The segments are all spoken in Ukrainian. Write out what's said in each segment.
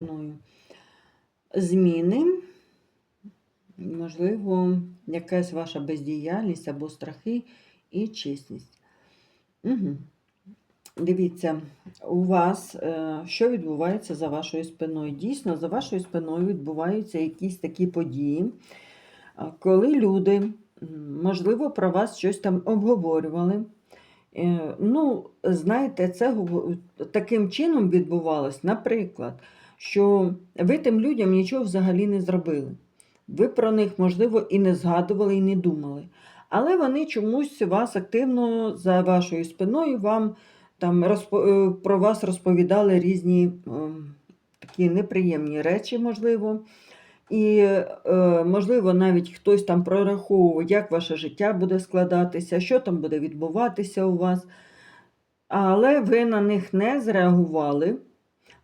Мною. Зміни, можливо, якась ваша бездіяльність або страхи і чесність. Угу. Дивіться, у вас е, що відбувається за вашою спиною? Дійсно, за вашою спиною відбуваються якісь такі події, коли люди, можливо, про вас щось там обговорювали. Е, Ну, знаєте, це таким чином відбувалось, наприклад, що ви тим людям нічого взагалі не зробили. Ви про них, можливо, і не згадували, і не думали. Але вони чомусь вас активно за вашою спиною вам там розпо- е, про вас розповідали різні ем, такі неприємні речі, можливо. І, е, можливо, навіть хтось там прораховував, як ваше життя буде складатися, що там буде відбуватися у вас. Але ви на них не зреагували.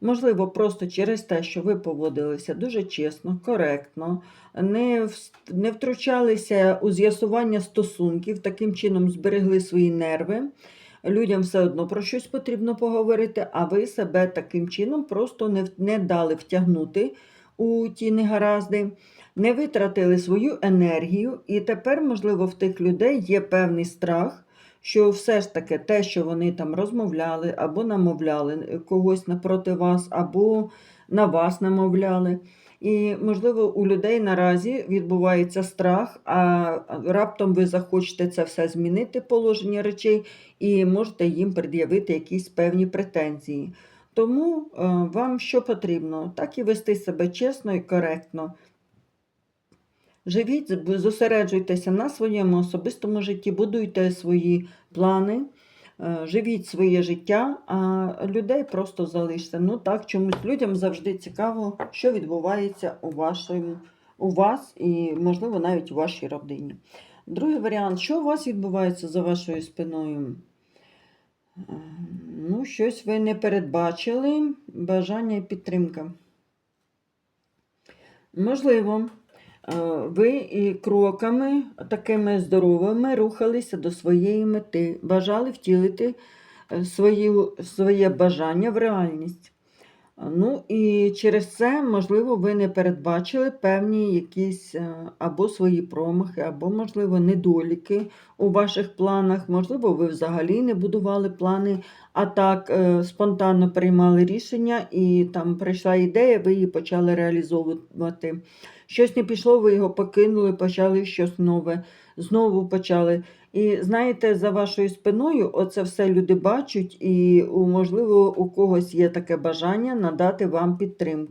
Можливо, просто через те, що ви поводилися дуже чесно, коректно, не, не втручалися у з'ясування стосунків, таким чином зберегли свої нерви. Людям все одно про щось потрібно поговорити, а ви себе таким чином просто не, не дали втягнути у ті негаразди, не витратили свою енергію, і тепер, можливо, в тих людей є певний страх, що все ж таки те, що вони там розмовляли або намовляли е, когось напроти вас, або на вас намовляли. І, можливо, у людей наразі відбувається страх, а раптом ви захочете це все змінити, положення речей, і можете їм пред'явити якісь певні претензії. Тому е, вам що потрібно? Так і вести себе чесно і коректно. Живіть, зосереджуйтеся на своєму особистому житті, будуйте свої плани, е, живіть своє життя, а людей просто залиште. Ну так, чомусь людям завжди цікаво, що відбувається у, вашому, у вас і, можливо, навіть у вашій родині. Другий варіант, що у вас відбувається за вашою спиною? Е, Ну, щось ви не передбачили, бажання і підтримка. Можливо, ви і кроками такими здоровими рухалися до своєї мети, бажали втілити е, свої, своє бажання в реальність. Ну і через це, можливо, ви не передбачили певні якісь е, або свої промахи, або, можливо, недоліки у ваших планах. Можливо, ви взагалі не будували плани, а так е, спонтанно приймали рішення, і там прийшла ідея, ви її почали реалізовувати. Щось не пішло, ви його покинули, почали щось нове, знову почали. І знаєте, за вашою спиною оце все люди бачать, і, можливо, у когось є таке бажання надати вам підтримку.